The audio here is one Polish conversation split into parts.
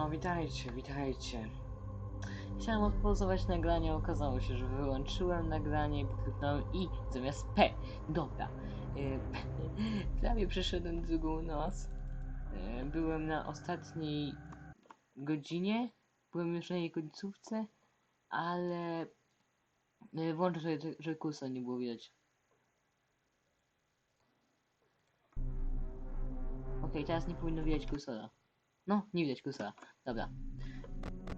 No witajcie, witajcie. Chciałem odpauzować nagranie, okazało się, że wyłączyłem nagranie i kliknąłem i zamiast P. Dobra. Y, Prawie przeszedłem drugą noc. Y, Byłem na ostatniej godzinie. Byłem już na jej końcówce, ale y, włączę sobie, kursa nie było widać. Okej, teraz nie powinno widać kursora. No, nie widać kursora. Dobra.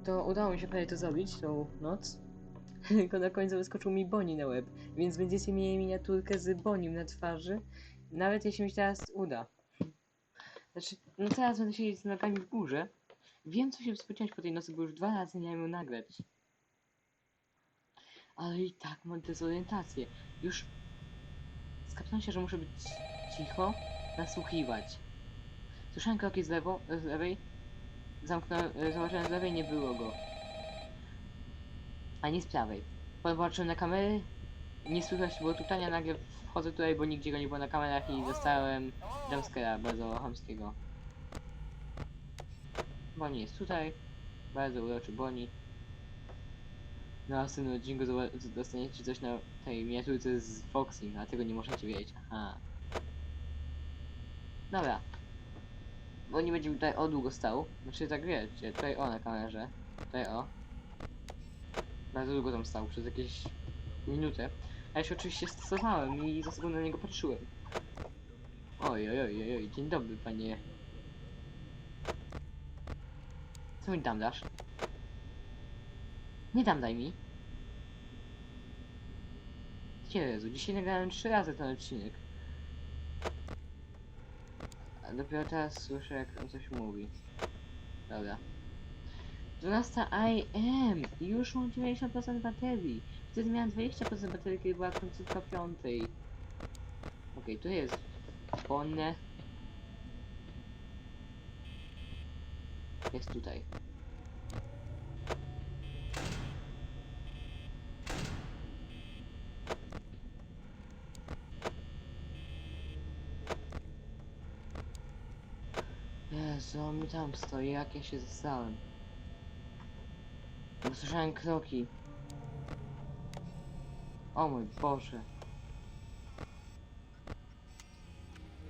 To udało mi się prawie to zrobić, tą noc. Tylko na końcu wyskoczył mi Boni na łeb, więc będziecie mieli miniaturkę z Bonim na twarzy, nawet jeśli mi się teraz uda. Znaczy, no teraz będę siedzieć z nogami w górze. Wiem, co się spodziewać po tej nocy, bo już dwa razy miałem ją nagrać. Ale i tak mam dezorientację. Już skapnąłem się, że muszę być cicho, nasłuchiwać. Słyszałem kroki z, lewo, z lewej. Zamknąłem, zobaczyłem z lewej, nie było go. Ani z prawej. Popatrzyłem na kamery, nie słychać było tutania, nagle wchodzę tutaj, bo nigdzie go nie było na kamerach i dostałem jumpscare'a bardzo chamskiego. Boni jest tutaj, bardzo uroczy Boni. Na następnym odcinku dostaniecie coś na tej miniaturce z Foxing, a tego nie możecie wiedzieć. Aha. Dobra. Bo nie będzie tutaj o długo stał. Znaczy tak wiecie, tutaj o na kamerze. Tutaj o. Bardzo długo tam stał, przez jakieś minutę. A ja się oczywiście stosowałem i za sekundę na niego patrzyłem. Oj, oj, oj, oj, oj, dzień dobry panie. Co mi tam dasz? Nie tam daj mi. Jezu, dzisiaj nagrałem trzy razy ten odcinek. Dopiero teraz słyszę jak on coś mówi. Dobra. 12 AM! Już mam 90% baterii. Wtedy miałem 20% baterii, kiedy była końcówka piątej. Okej, tu jest ponne. Jest tutaj. On mi tam stoi, jak ja się zastałem. Usłyszałem kroki. O mój Boże.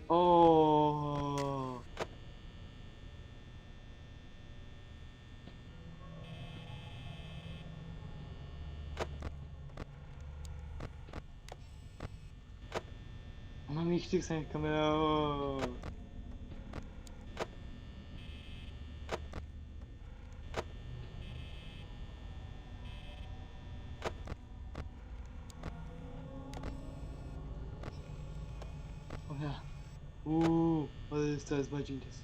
O. Mam ich tych samych kamerach. O ja. Uuu, ale jest teraz bardziej intens.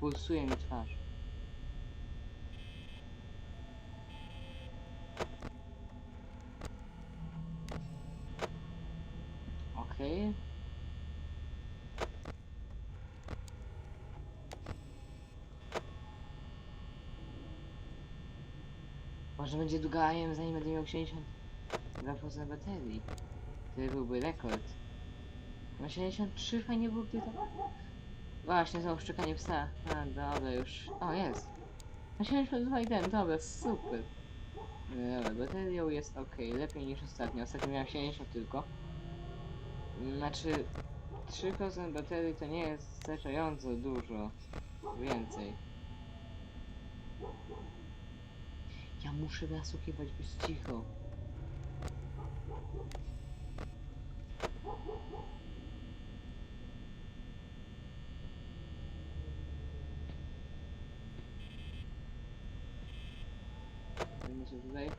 Pulsuje mi twarz. Okej. Może będzie długa AM, zanim będę miał 72% baterii. To byłby rekord. Na 73 fajnie było, gdy to... Właśnie, znowu szczekanie psa. A, dobra, już... O, jest. Na 72 i ten, dobra, super. Dobra, baterią jest ok, lepiej niż ostatnio. Ostatnio miałem 70 tylko. Znaczy, 3% baterii to nie jest wystarczająco dużo. Więcej. Ja muszę nasłuchiwać, być cicho. Muszę tutaj.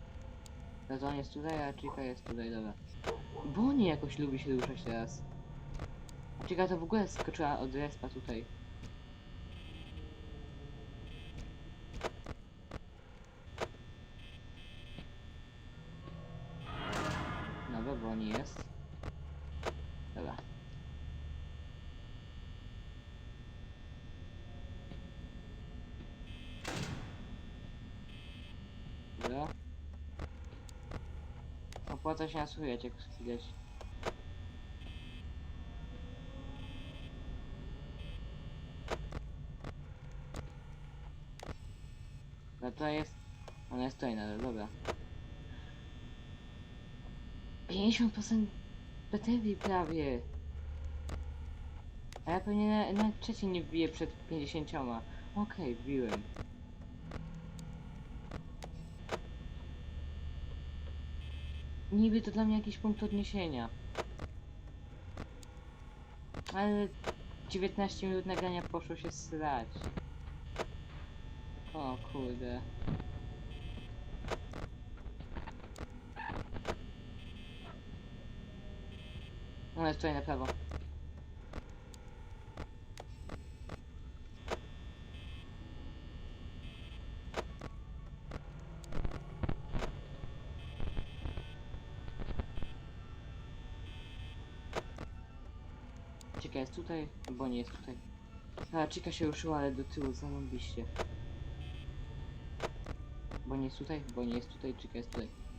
Zazon jest tutaj, a Chica jest tutaj, dobra. Bonnie jakoś lubi się ruszać teraz. Chica to w ogóle skoczyła od respa tutaj. do broni jest. Dobra. Dobra. Opłaca się nasłuchać, jak widać. No to jest... Ona jest tutaj nadal, dobra. 50% baterii prawie. A ja pewnie na, na trzeci nie wbiję przed 50. Okej, wbiłem. Niby to dla mnie jakiś punkt odniesienia. Ale 19 minut nagrania poszło się srać. O kurde. Ona jest tutaj na prawo. Chica jest tutaj, bo nie jest tutaj. A, Chica się ruszyła, ale do tyłu zarąbiście. Bo nie jest tutaj, bo nie jest tutaj, Chica jest tutaj.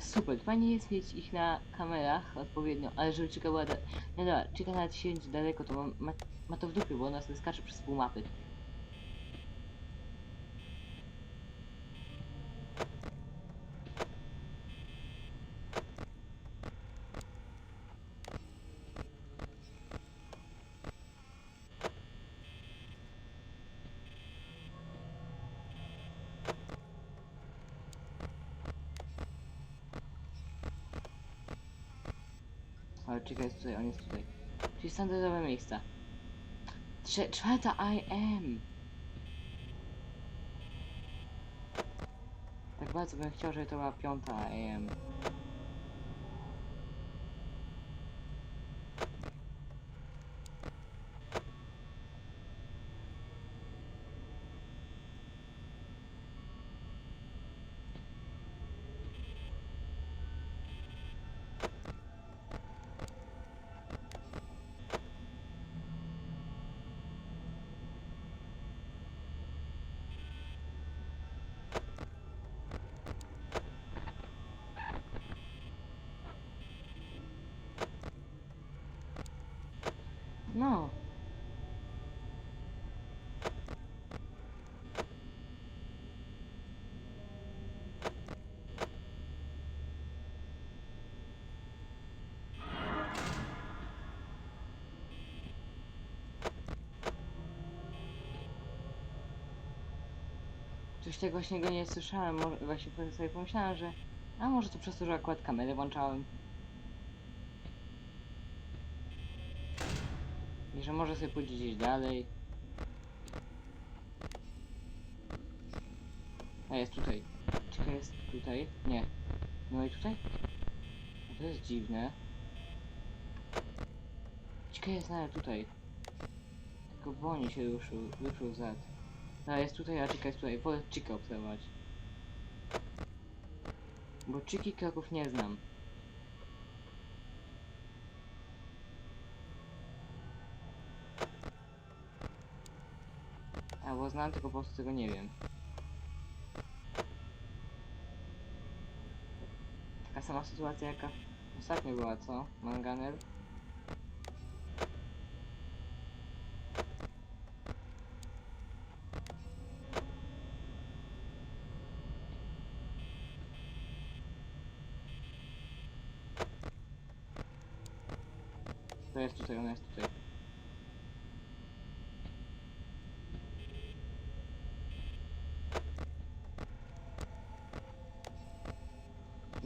Super, fajnie jest mieć ich na kamerach odpowiednio, ale żeby. Da... Nie dobra, Chica nawet siedzi daleko, to ma, ma, ma to w dupie, bo ona sobie skacze przez pół mapy. Ale Chica jest tutaj, on jest tutaj. Czyli standardowe miejsca. Trze czwarta I am. Tak bardzo bym chciał, żeby to była piąta I am. No. Coś tego właśnie go nie słyszałem, może właśnie sobie pomyślałem, że a może to przez to, że akurat kamerę włączałem. I że może sobie pójść gdzieś dalej. A jest tutaj. Czekaj, jest tutaj? Nie. No i tutaj? A to jest dziwne. Czekaj, jest nawet tutaj. Tylko Boni się ruszył, ruszył zad. A jest tutaj, a jest tutaj. Wolę Chica obserwować. Bo Chiki kroków nie znam. Albo znam, tylko po prostu tego nie wiem. Taka sama sytuacja jaka ostatnio była, co? Manganer? To jest tutaj, ona jest tutaj.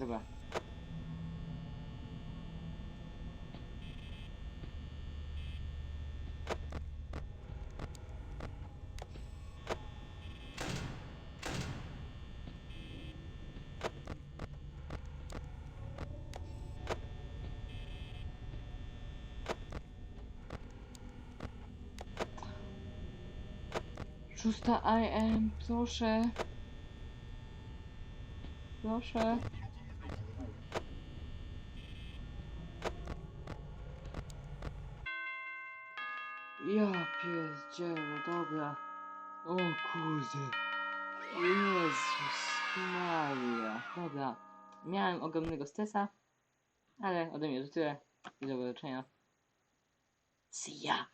Dobra. Szósta I am, proszę. Proszę. Ja pierdzielę, dobra. O kurde. Jezus Maria. Dobra. Miałem ogromnego stresa, ale ode mnie to tyle. I do zobaczenia. See ya.